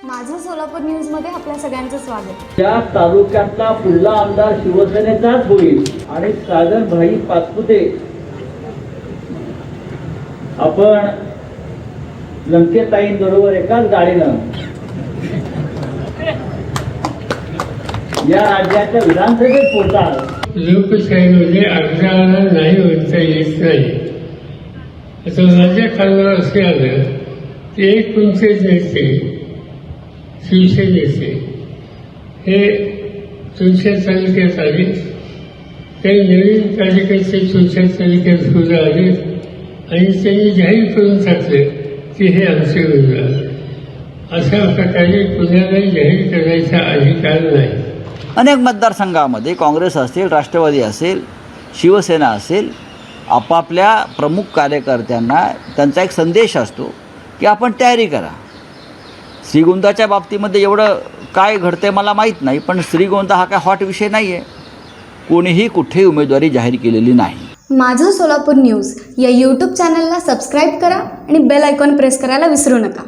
सोलापूर न्यूजमध्ये आपल्या सगळ्यांचं स्वागत. त्या तालुक्यातला पुढला आमदार शिवसेनेचाच होईल आणि सागर भाई पाचपुते. आपण लंकेताईंबरोबर एकाच गाडीनं या राज्याच्या विधानसभेत पोहोचाल. लोकशाहीमध्ये अर्जाला नाही म्हणता येत नाही. आता माझ्या कानावर असे आलं की एक तुमचे नेते. शिवसेनेचे. हे तुमच्या तालुक्यात आले काही नवीन कार्यकर्ते तुमच्या तालुक्यात सुरू आले आणि त्यांनी जाहीर करून टाकले की हे आमचे उमेदवार अशा प्रकारे कुणालाही जाहीर करण्याचा अधिकार नाही. अनेक मतदारसंघामध्ये काँग्रेस असेल राष्ट्रवादी असेल शिवसेना असेल आपापल्या प्रमुख कार्यकर्त्यांना त्यांचा एक संदेश असतो की आपण तयारी करा. श्रीगोंदाच्या बाबतीमध्ये एवढं काय घडतंय मला माहीत नाही पण श्रीगोंदा हा काय हॉट विषय नाही आहे कोणीही कुठेही उमेदवारी जाहीर केलेली नाही. माझं सोलापूर न्यूज या यूट्यूब चॅनलला सबस्क्राईब करा आणि बेल आयकॉन प्रेस करायला विसरू नका.